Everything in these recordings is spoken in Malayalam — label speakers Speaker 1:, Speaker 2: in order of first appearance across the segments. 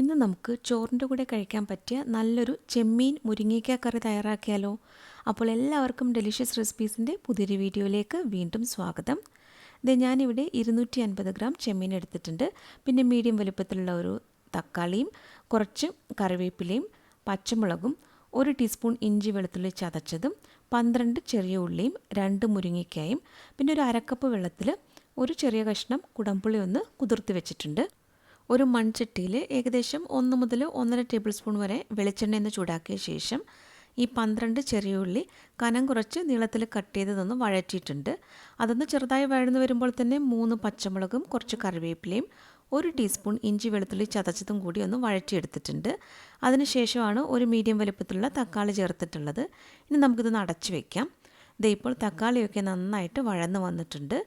Speaker 1: ഇന്ന് നമുക്ക് ചോറിന്റെ കൂടെ കഴിക്കാൻ പറ്റിയ നല്ലൊരു ചെമ്മീൻ മുരിങ്ങയ്ക്ക കറി തയ്യാറാക്കിയാലോ? അപ്പോൾ എല്ലാവർക്കും ഡെലിഷ്യസ് റെസിപ്പീസിന്റെ പുതിയൊരു വീഡിയോയിലേക്ക് വീണ്ടും സ്വാഗതം. ഇത് ഞാനിവിടെ ഇരുന്നൂറ്റി അൻപത് ഗ്രാം ചെമ്മീൻ എടുത്തിട്ടുണ്ട്. പിന്നെ മീഡിയം വലുപ്പത്തിലുള്ള ഒരു തക്കാളിയും കുറച്ച് കറിവേപ്പിലയും പച്ചമുളകും ഒരു ടീസ്പൂൺ ഇഞ്ചി വെളുത്തുള്ളി ചതച്ചതും പന്ത്രണ്ട് ചെറിയ ഉള്ളിയും രണ്ട് മുരിങ്ങയ്ക്കായും പിന്നെ ഒരു അരക്കപ്പ് വെള്ളത്തിൽ ഒരു ചെറിയ കഷ്ണം കുടംപുളി ഒന്ന് കുതിർത്ത് വെച്ചിട്ടുണ്ട്. ഒരു മൺചട്ടിയിൽ ഏകദേശം ഒന്ന് മുതൽ ഒന്നര ടേബിൾ സ്പൂൺ വരെ വെളിച്ചെണ്ണ എന്ന് ചൂടാക്കിയ ശേഷം ഈ പന്ത്രണ്ട് ചെറിയ ഉള്ളി കനം കുറച്ച് നീളത്തിൽ കട്ട് ചെയ്തതൊന്ന് വഴറ്റിയിട്ടുണ്ട്. അതൊന്ന് ചെറുതായി വഴന്നു വരുമ്പോൾ തന്നെ മൂന്ന് പച്ചമുളകും കുറച്ച് കറിവേപ്പിലയും ഒരു ടീസ്പൂൺ ഇഞ്ചി വെളുത്തുള്ളി ചതച്ചതും കൂടി ഒന്ന് വഴറ്റിയെടുത്തിട്ടുണ്ട്. അതിനുശേഷമാണ് ഒരു മീഡിയം വലുപ്പത്തിലുള്ള തക്കാളി ചേർത്തിട്ടുള്ളത്. ഇനി നമുക്കിതൊന്ന് അടച്ചു വയ്ക്കാം ദേ ഇപ്പോൾ തക്കാളിയൊക്കെ നന്നായിട്ട് വഴന്ന് വന്നിട്ടുണ്ട്.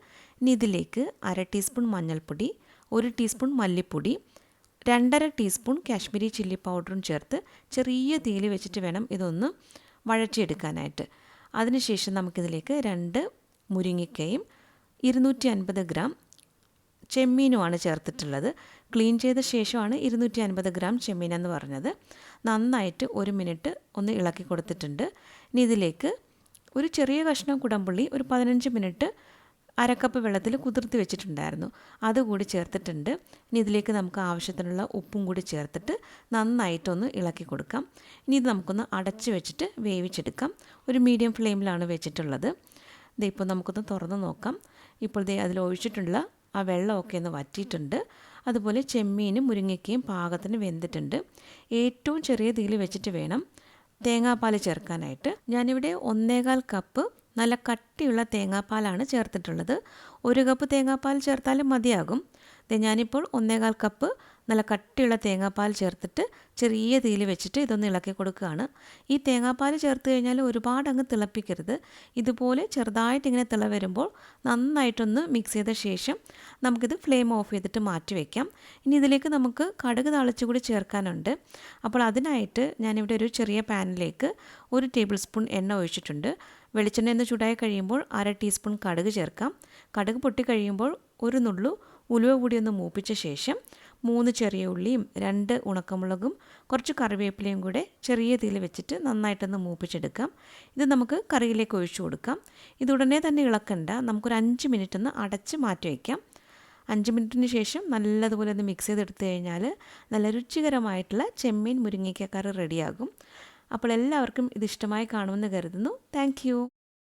Speaker 1: ഇനി ഇതിലേക്ക് അര ടീസ്പൂൺ മഞ്ഞൾപ്പൊടി ഒരു ടീസ്പൂൺ മല്ലിപ്പൊടി രണ്ടര ടീസ്പൂൺ കാശ്മീരി ചില്ലി പൗഡറും ചേർത്ത് ചെറിയ തീയിൽ വെച്ചിട്ട് വേണം ഇതൊന്ന് വഴച്ചെടുക്കാനായിട്ട് അതിനുശേഷം നമുക്കിതിലേക്ക് രണ്ട് മുരിങ്ങയ്ക്കയും ഇരുന്നൂറ്റി അൻപത് ഗ്രാം ചെമ്മീനുമാണ് ചേർത്തിട്ടുള്ളത്. ക്ലീൻ ചെയ്ത ശേഷമാണ് ഇരുന്നൂറ്റി അൻപത് ഗ്രാം ചെമ്മീൻ എന്ന് പറഞ്ഞത്. നന്നായിട്ട് ഒരു മിനിറ്റ് ഒന്ന് ഇളക്കി കൊടുത്തിട്ടുണ്ട്. ഇനി ഇതിലേക്ക് ഒരു ചെറിയ കഷ്ണം കുടംപുള്ളി ഒരു പതിനഞ്ച് മിനിറ്റ് അരക്കപ്പ് വെള്ളത്തിൽ കുതിർത്തി വെച്ചിട്ടുണ്ടായിരുന്നു. അതുകൂടി ചേർത്തിട്ടുണ്ട്. ഇനി ഇതിലേക്ക് നമുക്ക് ആവശ്യത്തിനുള്ള ഉപ്പും കൂടി ചേർത്തിട്ട് നന്നായിട്ടൊന്ന് ഇളക്കി കൊടുക്കാം. ഇനി ഇത് നമുക്കൊന്ന് അടച്ച് വെച്ചിട്ട് വേവിച്ചെടുക്കാം. ഒരു മീഡിയം ഫ്ലെയിമിലാണ് വെച്ചിട്ടുള്ളത്. ഇത് ഇപ്പോൾ നമുക്കൊന്ന് തുറന്ന് നോക്കാം. ഇപ്പോൾ ദേ അതിൽ ഒഴിച്ചിട്ടുള്ള ആ വെള്ളമൊക്കെ ഒന്ന് വറ്റിയിട്ടുണ്ട്. അതുപോലെ ചെമ്മീനും മുരിങ്ങയ്ക്കയും പാകത്തിന് വെന്തിട്ടുണ്ട്. ഏറ്റവും ചെറിയ തീയിൽ വെച്ചിട്ട് വേണം തേങ്ങാപ്പാൽ ചേർക്കാനായിട്ട്. ഞാനിവിടെ ഒന്നേകാൽ കപ്പ് നല്ല കട്ടിയുള്ള തേങ്ങാപ്പാലാണ് ചേർത്തിട്ടുള്ളത്. ഒരു കപ്പ് തേങ്ങാപ്പാൽ ചേർത്താലും മതിയാകും. ഞാനിപ്പോൾ ഒന്നേകാൽ കപ്പ് നല്ല കട്ടിയുള്ള തേങ്ങാപ്പാൽ ചേർത്തിട്ട് ചെറിയ തീയിൽ വെച്ചിട്ട് ഇതൊന്ന് ഇളക്കി കൊടുക്കുകയാണ്. ഈ തേങ്ങാപ്പാൽ ചേർത്ത് കഴിഞ്ഞാൽ ഒരുപാട് അങ്ങ് തിളപ്പിക്കരുത്. ഇതുപോലെ ചെറുതായിട്ട് ഇങ്ങനെ തിള വരുമ്പോൾ നന്നായിട്ടൊന്ന് മിക്സ് ചെയ്ത ശേഷം നമുക്കിത് ഫ്ലെയിം ഓഫ് ചെയ്തിട്ട് മാറ്റി വയ്ക്കാം ഇനി ഇതിലേക്ക് നമുക്ക് കടുക് താളിച്ചുകൂടി ചേർക്കാനുണ്ട്. അപ്പോൾ അതിനായിട്ട് ഞാനിവിടെ ഒരു ചെറിയ പാനിലേക്ക് ഒരു ടേബിൾ സ്പൂൺ എണ്ണ ഒഴിച്ചിട്ടുണ്ട്. വെളിച്ചെണ്ണ എന്ന് ചൂടായി കഴിയുമ്പോൾ അര ടീസ്പൂൺ കടുക് ചേർക്കാം. കടുക് പൊട്ടി കഴിയുമ്പോൾ ഒരു നുള്ളു ഉലുവ കൂടി ഒന്ന് മൂപ്പിച്ച ശേഷം മൂന്ന് ചെറിയ ഉള്ളിയും രണ്ട് ഉണക്കമുളകും കുറച്ച് കറിവേപ്പിലയും കൂടെ ചെറിയ തീയിൽ വെച്ചിട്ട് നന്നായിട്ടൊന്ന് മൂപ്പിച്ചെടുക്കാം. ഇത് നമുക്ക് കറിയിലേക്ക് ഒഴിച്ചു കൊടുക്കാം. ഇത് ഉടനെ തന്നെ ഇളക്കണ്ട. നമുക്കൊരു അഞ്ച് മിനിറ്റ് ഒന്ന് അടച്ച് മാറ്റി വയ്ക്കാം അഞ്ച് മിനിറ്റിന് ശേഷം നല്ലതുപോലെ ഒന്ന് മിക്സ് ചെയ്തെടുത്തു കഴിഞ്ഞാൽ നല്ല രുചികരമായിട്ടുള്ള ചെമ്മീൻ മുരിങ്ങയ്ക്ക കറി റെഡിയാകും. അപ്പോൾ എല്ലാവർക്കും ഇത് ഇഷ്ടമായി കാണുമെന്ന് കരുതുന്നു. താങ്ക്